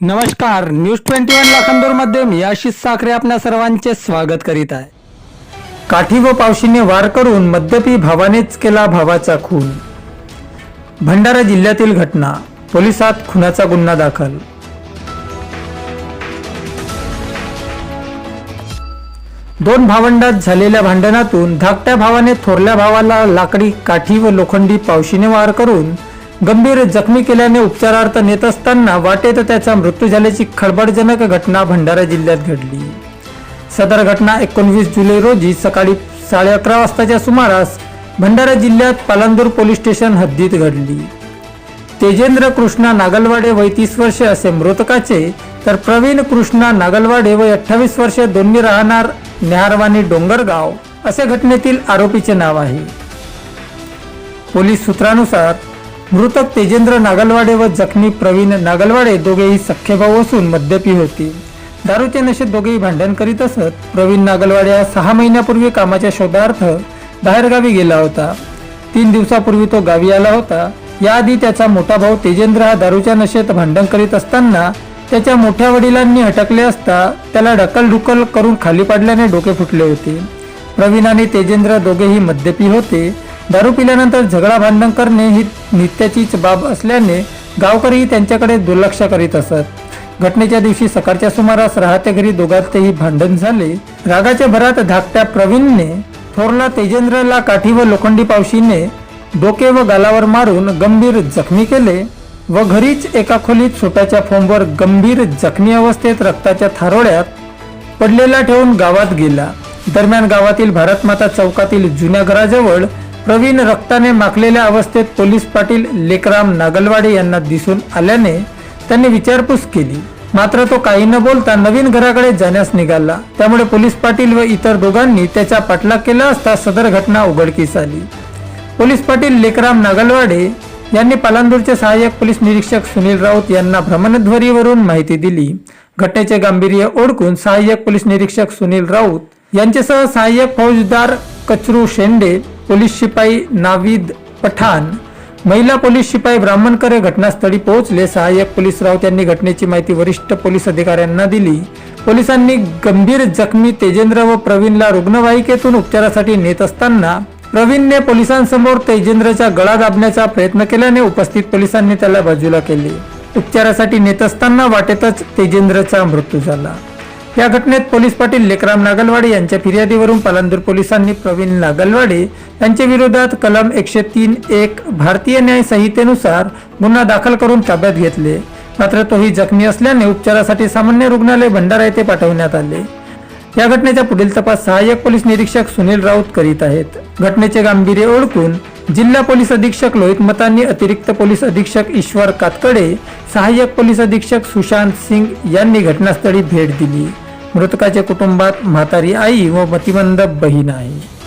नमस्कार news twenty one लाखांदूरमध्ये मी आशिष साखरे आपल्या सर्वांचे स्वागत करीत आहे. काठी व पावशीने वार करून मद्यपी भावानेच केला भावाचा खून. भंडारा जिल्ह्यातील घटना पोलिसात खुनाचा गुन्हा दाखल. दोन भावंडात झालेल्या भांडणातून धाकट्या भावाने थोरल्या भावाला लाकडी काठी व लोखंडी पावशीने वार करून गंभीर जखमी केल्याने उपचारार्थ नेत असताना वाटेत त्याचा मृत्यू झाल्याची खळबळजनक घटना भंडारा जिल्ह्यात घडली. सदर घटना एकोणवीस जुलै रोजी सकाळी साडे अकरा वाजताच्या सुमारास भंडारा जिल्ह्यात पालांदूर पोलीस स्टेशन हद्दीत घडली. तेजेंद्र कृष्णा नागलवाडे वय तीस वर्षे असे मृतकाचे तर प्रवीण कृष्णा नागलवाडे वय अठ्ठावीस वर्षे दोन्ही राहणार नेहारवानी डोंगरगाव असे घटनेतील आरोपीचे नाव आहे. पोलीस सूत्रानुसार मृतक तेजेंद्र नागलवाडे व जखमी प्रवीण नागलवाडे दोघेही सख्खे भाऊ असून मद्यपी होते. दारूच्या नशेत दोघेही भांडण करीत असत. प्रवीण नागलवाडे हा सहा महिन्यापूर्वी कामाच्या शोधार्थ बाहेरगावी गेला होता. तीन दिवसापूर्वी तो गावी आला होता. याआधी त्याचा मोठा भाऊ तेजेंद्र हा दारूच्या नशेत भांडण करीत असताना त्याच्या मोठ्या वडिलांनी हटकले असता त्याला ढकलढुकल करून खाली पाडल्याने डोके फुटले होते. प्रवीण आणि तेजेंद्र दोघेही मद्यपी होते. दारू पिल्यानंतर झगडा भांडण करणे ही नित्याचीच बाब असल्याने गावकरीही त्यांच्याकडे दुर्लक्ष करीत असत. घटनेच्या दिवशी सकाळच्या सुमारास राहत्या घरी दोघांतही भांडण झाले. रागाच्या भरात धाकट्या प्रवीणने थोरला तेजेंद्रला काठी व लोखंडी पावशीने डोके व गालावर मारून गंभीर जखमी केले व घरीच एका खोलीत सोट्याच्या फोमवर गंभीर जखमी अवस्थेत रक्ताच्या थारोळ्यात पडलेला ठेवून गावात गेला. दरम्यान गावातील भारतमाता चौकातील जुन्या घराजवळ प्रवीण रक्ताने माखलेल्या अवस्थेत पोलीस पाटील लेकराम नागलवाडे यांना दिसून आल्याने त्यांनी विचारपूस केली. मात्र तो काही न बोलता नवीन घराकडे जाण्यास निघाला. त्यामुळे पोलीस पाटील व इतर दोघांनी त्याचा पाठलाग केला असता सदर घटना उघडकीस आली. पोलीस पाटील लेकराम नागलवाडे यांनी पालांदूरचे सहाय्यक पोलीस निरीक्षक सुनील राऊत यांना भ्रमणध्वरीवरून माहिती दिली. घटनेचे गांभीर्य ओळखून सहाय्यक पोलीस निरीक्षक सुनील राऊत यांच्यासह सहाय्यक फौजदार कचरू शेंडे पोलीस शिपाई नावीद पठाण महिला पोलीस शिपाई ब्राह्मणकर हे घटनास्थळी पोहोचले. सहाय्यक पोलीस राऊत यांनी घटनेची माहिती वरिष्ठ पोलीस अधिकाऱ्यांना दिली. पोलिसांनी गंभीर जखमी तेजेंद्र व प्रवीणला रुग्णवाहिकेतून उपचारासाठी नेत असताना प्रवीणने पोलिसांसमोर तेजेंद्रचा गळा दाबण्याचा प्रयत्न केल्याने उपस्थित पोलिसांनी त्याला बाजूला केले. उपचारासाठी नेत असताना वाटेतच तेजेंद्रचा मृत्यू झाला. या घटनेत पोलीस पाटील लेकराम नागलवाडे यांच्या फिर्यादीवरून पालांदूर पोलिसांनी प्रवीण नागलवाडे यांच्या विरोधात कलम एकशे तीन एक भारतीय न्याय संहितेनुसार गुन्हा दाखल करून ताब्यात घेतले. मात्र तोही जखमी असल्याने उपचारासाठी सामान्य रुग्णालय भंडारा येथे पाठवण्यात आले. या घटनेचा पुढील तपास सहाय्यक पोलीस निरीक्षक सुनील राऊत करीत आहेत. घटनेचे गांभीर्य ओळखून जिल्हा पोलीस अधीक्षक लोहित मतांनी अतिरिक्त पोलीस अधीक्षक ईश्वर कातकडे सहाय्यक पोलीस अधीक्षक सुशांत सिंग यांनी घटनास्थळी भेट दिली. मृतकाच्या कुटुंबात म्हातारी आई व मतिमंद बहीण आहे.